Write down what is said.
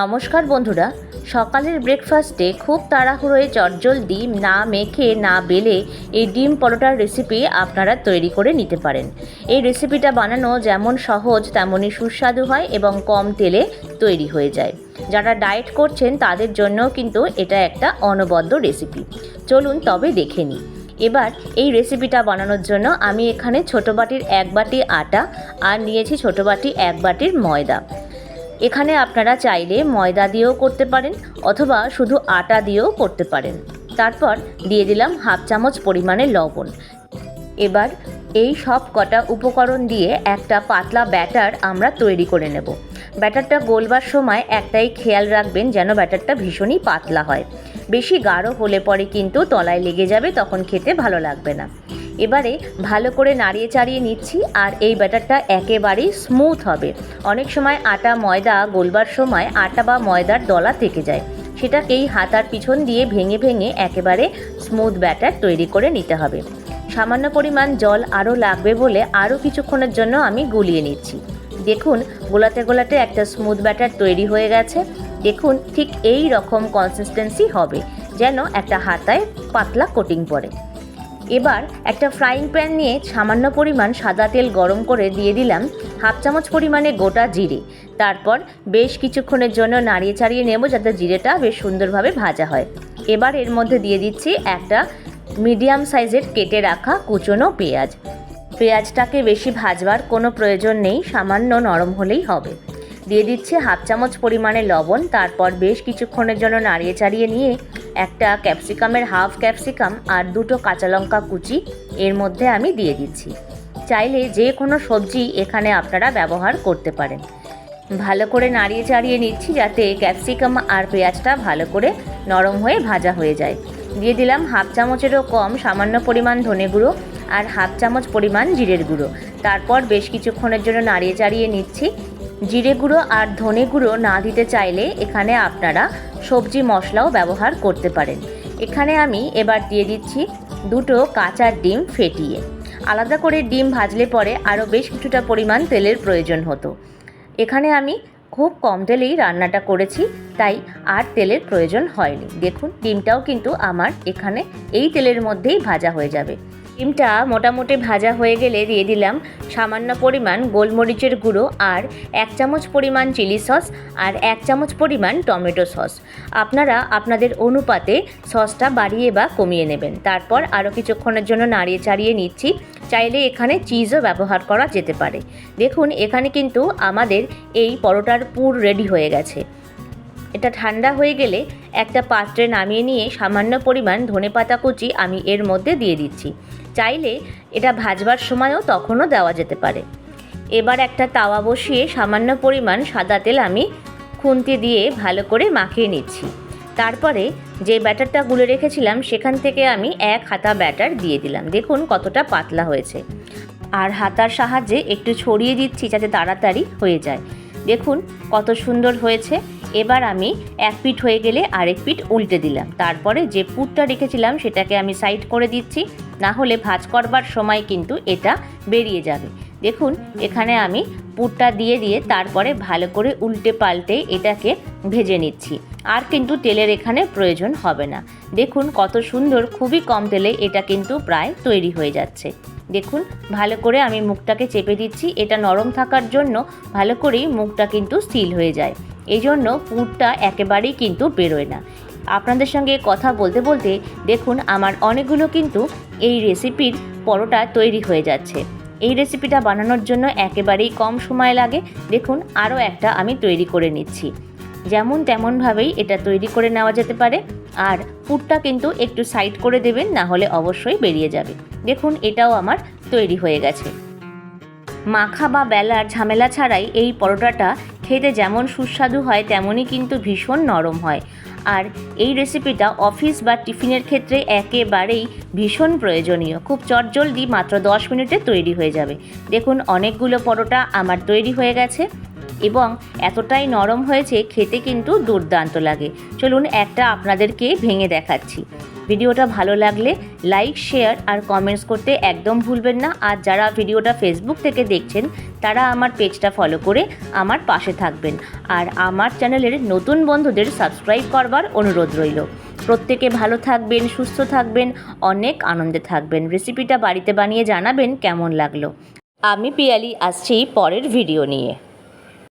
নমস্কার বন্ধুরা, সকালের ব্রেকফাস্টে খুব তাড়াহুড়োয় চটজলদি না মেখে না বেলে এই ডিম পরোটার রেসিপি আপনারা তৈরি করে নিতে পারেন। এই রেসিপিটা বানানো যেমন সহজ, তেমনই সুস্বাদু হয় এবং কম তেলে তৈরি হয়ে যায়। যারা ডায়েট করছেন তাদের জন্যও কিন্তু এটা একটা অনবদ্য রেসিপি চলুন তবে দেখে নিই। এবার এই রেসিপিটা বানানোর জন্য আমি এখানে ছোটো বাটির এক বাটি আটা আর নিয়েছি ছোটো বাটি এক বাটির ময়দা। এখানে আপনারা চাইলে ময়দা দিয়েও করতে পারেন অথবা শুধু আটা দিয়েও করতে পারেন। তারপর দিয়ে দিলাম হাফ চামচ পরিমাণে লবণ। এবার এই সব কটা উপকরণ দিয়ে একটা পাতলা ব্যাটার আমরা তৈরি করে নেব। ব্যাটারটা গোলবার সময় একটাই খেয়াল রাখবেন যেন ব্যাটারটা ভীষণই পাতলা হয়। বেশি গাঢ় হলে পরে কিন্তু তলায় লেগে যাবে, তখন খেতে ভালো লাগবে না। এবারে ভালো করে নাড়িয়ে চাড়িয়ে নিচ্ছি আর এই ব্যাটারটা একেবারেই স্মুথ হবে। অনেক সময় আটা, ময়দা গোলবার সময় আটা বা ময়দার দলা থেকে যায়। সেটাকেই হাতার পিছন দিয়ে ভেঙে ভেঙে একেবারে স্মুথ ব্যাটার তৈরি করে নিতে হবে। সামান্য পরিমাণ জল আরও লাগবে বলে আরও কিছুক্ষণের জন্য আমি গুলিয়ে নিচ্ছি। দেখুন, গোলাতে গোলাতে একটা স্মুথ ব্যাটার তৈরি হয়ে গেছে। দেখুন, ঠিক এই রকম কনসিস্টেন্সি হবে, যেন একটা হাতায় পাতলা কোটিং পড়ে। এবার একটা ফ্রাইং প্যান নিয়ে সামান্য পরিমাণ সাদা তেল গরম করে দিয়ে দিলাম হাফ চামচ পরিমাণে গোটা জিরে। তারপর বেশ কিছুক্ষণের জন্য নাড়িয়ে চাড়িয়ে নেব যাতে জিরেটা বেশ সুন্দরভাবে ভাজা হয়। এবার এর মধ্যে দিয়ে দিচ্ছি একটা মিডিয়াম সাইজের কেটে রাখা কুচনো পেঁয়াজ। পেঁয়াজটাকে বেশি ভাজবার কোনো প্রয়োজন নেই, সামান্য নরম হলেই হবে। দিয়ে দিচ্ছে হাফ চামচ পরিমাণে লবণ, তারপর বেশ কিছুক্ষণের জন্য নাড়িয়ে চাড়িয়ে নিয়ে একটা ক্যাপসিকামের হাফ ক্যাপসিকাম আর দুটো কাঁচা লঙ্কা কুচি এর মধ্যে আমি দিয়ে দিচ্ছি। চাইলে যে কোনো সবজি এখানে আপনারা ব্যবহার করতে পারেন। ভালো করে নাড়িয়ে চাড়িয়ে নিচ্ছি যাতে ক্যাপসিকাম আর পেঁয়াজটা ভালো করে নরম হয়ে ভাজা হয়ে যায়। দিয়ে দিলাম হাফ চামচেরও কম সামান্য পরিমাণ ধনে গুঁড়ো আর হাফ চামচ পরিমাণ জিরের গুঁড়ো। তারপর বেশ কিছুক্ষণের জন্য নাড়িয়ে চাড়িয়ে নিচ্ছি। জিরে গুঁড়ো আর ধনে গুঁড়ো না দিতে চাইলে এখানে আপনারা সবজি মশলাও ব্যবহার করতে পারেন। এখানে আমি এবার দিয়ে দিচ্ছি দুটো কাঁচা ডিম ফেটিয়ে। আলাদা করে ডিম ভাজলে পরে আরও বেশ কিছুটা পরিমাণ তেলের প্রয়োজন হতো। এখানে আমি খুব কম তেলেই রান্নাটা করেছি, তাই আর তেলের প্রয়োজন হয়নি। দেখুন, ডিমটাও কিন্তু আমার এখানে এই তেলের মধ্যেই ভাজা হয়ে যাবে। ডিমটা মোটামুটি ভাজা হয়ে গেলে দিয়ে দিলাম সামান্য পরিমাণ গোলমরিচের গুঁড়ো আর এক চামচ পরিমাণ চিলি সস আর এক চামচ পরিমাণ টমেটো সস। আপনারা আপনাদের অনুপাতে সসটা বাড়িয়ে বা কমিয়ে নেবেন। তারপর আরও কিছুক্ষণের জন্য নাড়িয়ে চাড়িয়ে নিচ্ছি। চাইলে এখানে চিজও ব্যবহার করা যেতে পারে। দেখুন, এখানে কিন্তু আমাদের এই পরোটার পুর রেডি হয়ে গেছে। এটা ঠান্ডা হয়ে গেলে একটা পাত্রে নামিয়ে নিয়ে সামান্য পরিমাণ ধনেপাতা কুচি আমি এর মধ্যে দিয়ে দিচ্ছি। চাইলে এটা ভাজবার সময়ও তখনও দেওয়া যেতে পারে। এবার একটা তাওয়া বসিয়ে সামান্য পরিমাণ সাদা তেল আমি খুন্তি দিয়ে ভালো করে মাখিয়ে নিচ্ছি। তারপরে যে ব্যাটারটা গুলে রেখেছিলাম, সেখান থেকে আমি এক হাতা ব্যাটার দিয়ে দিলাম। দেখুন কতটা পাতলা হয়েছে। আর হাতার সাহায্যে একটু ছড়িয়ে দিচ্ছি যাতে তাড়াতাড়ি হয়ে যায়। দেখুন কত সুন্দর হয়েছে। এবার আমি এক পিঠ হয়ে গেলে আরেক পিঠ উল্টে দিলাম। তারপরে যে পুরটা রেখেছিলাম সেটাকে আমি সাইড করে দিচ্ছি। না হলে ভাজ করবার সময় কিন্তু এটা বেরিয়ে যাবে। দেখুন, এখানে আমি পুরটা দিয়ে দিয়ে তারপরে ভালো করে উল্টে পাল্টে এটাকে ভেজে নিচ্ছি। আর কিন্তু তেলের এখানে প্রয়োজন হবে না। দেখুন, কত সুন্দর, খুবই কম তেলে এটা কিন্তু প্রায় তৈরি হয়ে যাচ্ছে। দেখুন, ভালো করে আমি মুখটাকে চেপে দিচ্ছি। এটা নরম থাকার জন্য ভালো করেই মুখটা কিন্তু সিল হয়ে যায়। এই জন্য পুরটা একেবারেই কিন্তু বেরোয় না। আপনাদের সঙ্গে কথা বলতে বলতে দেখুন আমার অনেকগুলো কিন্তু এই রেসিপির পরোটা তৈরি হয়ে যাচ্ছে। এই রেসিপিটা বানানোর জন্য একেবারেই কম সময় লাগে। দেখুন আরও একটা আমি তৈরি করে নিচ্ছি। যেমন তেমনভাবেই এটা তৈরি করে নেওয়া যেতে পারে। আর পুরটা কিন্তু একটু সাইড করে দেবেন, না হলে অবশ্যই বেরিয়ে যাবে। দেখুন এটাও আমার তৈরি হয়ে গেছে। মাখা বা বেলার ঝামেলা ছাড়াই এই পরোটাটা খেতে যেমন সুস্বাদু হয়, তেমনই কিন্তু ভীষণ নরম হয়। আর এই রেসিপিটা অফিস বা টিফিনের ক্ষেত্রে একেবারেই ভীষণ প্রয়োজনীয়। খুব চটজলদি মাত্র দশ মিনিটে তৈরি হয়ে যাবে। দেখুন, অনেকগুলো পরোটা আমার তৈরি হয়ে গেছে। এবং এতটাই নরম হয়েছে, খেতে কিন্তু দুর্দান্ত লাগে। চলুন একটা আপনাদেরকে ভেঙে দেখাচ্ছি। ভিডিওটা ভালো লাগলে লাইক, শেয়ার আর কমেন্টস করতে একদম ভুলবেন না। আর যারা ভিডিওটা ফেসবুক থেকে দেখছেন, তারা আমার পেজটা ফলো করে আমার পাশে থাকবেন। আর আমার চ্যানেলের নতুন বন্ধুদের সাবস্ক্রাইব করবার অনুরোধ রইল। প্রত্যেকে ভালো থাকবেন, সুস্থ থাকবেন, অনেক আনন্দে থাকবেন। রেসিপিটা বাড়িতে বানিয়ে জানাবেন কেমন লাগল। আমি পিয়ালি, আসছি পরের ভিডিও নিয়ে।